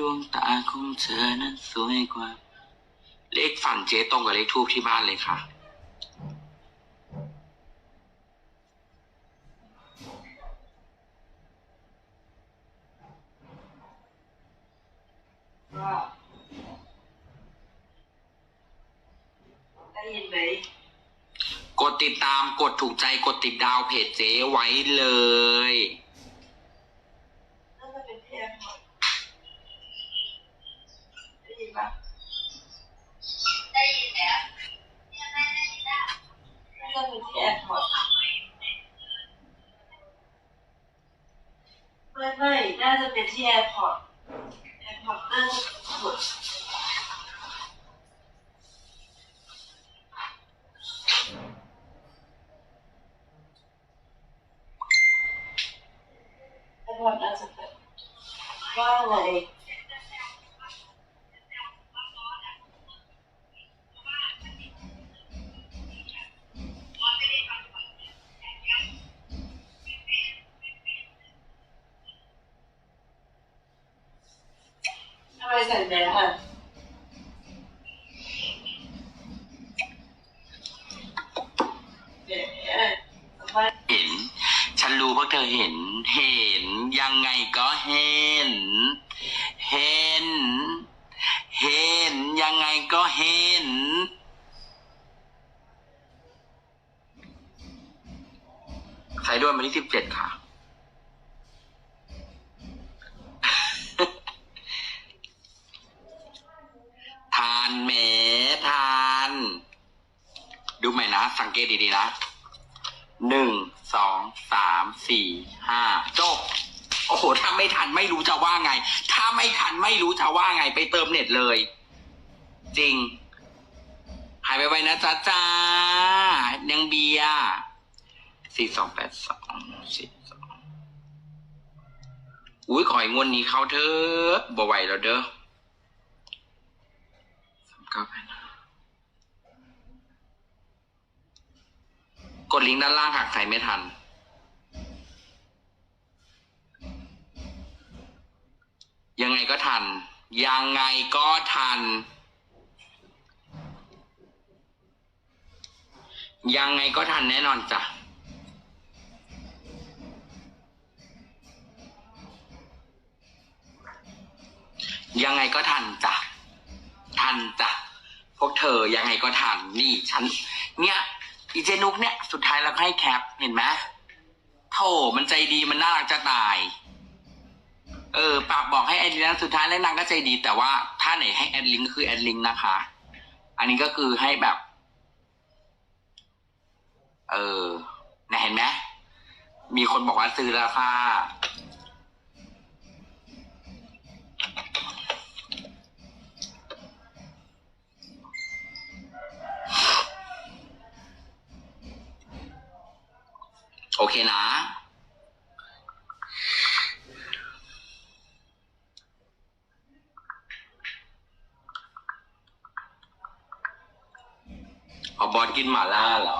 ดวงตาของเธอนั้นสวยกว่า เลขฝันเจ๊ตรงกับเลขทูบที่บ้านเลยค่ะว่าได้ยินไหม กดติดตามกดถูกใจกดติดดาวเพจเจ๊ไว้เลย ไม่ไม่น่าจะเป็นที่แอร์พอร์ตแอร์พอร์ตน่าจะหมดแอร์พอร์ตน่าจะเป็นว่าอะไร มสบายเห็น ฉันรู้พวกเธอเห็น เห็น ยังไงก็เห็น เห็น เห็น ยังไงก็เห็นใส่ด้วยมาที่สิบเจ็ดค่ะ ทานแหมทาน ดูใหม่นะ สังเกตดีๆนะหนึ่งสองสามสี่ห้าจบ โอ้โห ถ้าไม่ทันไม่รู้จะว่าไง ถ้าไม่ทันไม่รู้จะว่าไง ไปเติมเน็ตเลย จริง หายไปไวนะจ๊ะจ้ายังเบียสี่สองแปดสองสี่สองอุ้ยขอให้งวดนี้เข้าเถอะบ่ไหวแล้วเด้อสามเก้าแปดห้า กดลิงก์ด้านล่างหากใครไม่ทัน ยังไงก็ทัน ยังไงก็ทัน ยังไงก็ทันแน่นอนจ้ะยังไงก็ทันจ้ะ ทันจ้ะ พวกเธอยังไงก็ทัน นี่ฉัน เนี่ย อีเจนุกเนี่ย สุดท้ายเราก็ให้แคปเห็นไหมโถมันใจดีมันน่ารักจะตาย เออ ปากบอกให้แอดลิงสุดท้ายแล้วนางก็ใจดี แต่ว่าถ้าไหนให้แอดลิงก์ก็คือแอดลิงก์นะคะ อันนี้ก็คือให้แบบ เออนะเห็นไหมมีคนบอกว่าซื้อราคา โอเคนะ เอาบอสกินหมาล่าเหรอ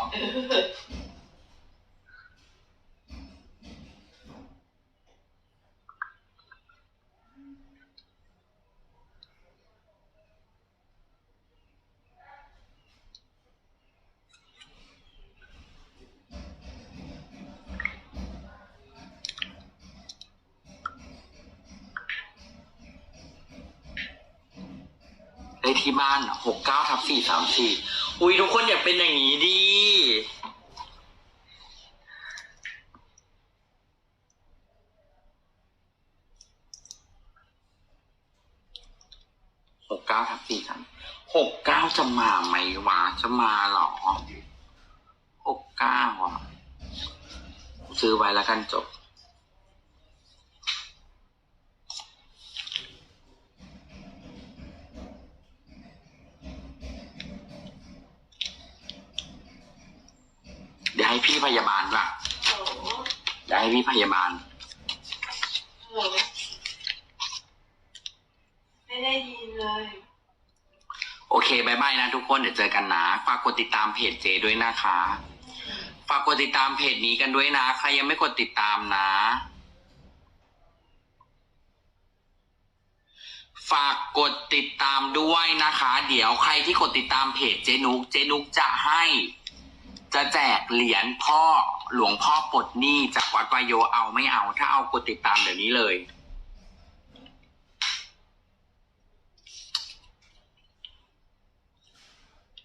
เลขที่บ้านหกเก้าทับสี่สามสี่อุ้ยทุกคนอยากเป็นอย่างนี้ดีหกเก้าทับสี่สามหกเก้าจะมาไหมวะจะมาหรอหกเก้าอะ ซื้อไว้แล้วกันจบ เดี๋ยว ให้พี่พยาบาลด้วยโอ้โหเดี๋ยวให้พี่พยาบาลฮัลโหลไม่ได้ยินเลย โอเคบายบายนะทุกคน เดี๋ยวเจอกันนะ ฝากกดติดตามเพจเจด้วยนะคะ ฝากกดติดตามเพจนี้กันด้วยนะ ใครยังไม่กดติดตามนะ ฝากกดติดตามด้วยนะคะ เดี๋ยวใครที่กดติดตามเพจเจนุก เจนุกจะให้ จะแจกเหรียญพ่อหลวงพ่อปลดหนี้จากวัดวายโยเอาไม่เอา ถ้าเอากดติดตามเดี๋ยวนี้เลย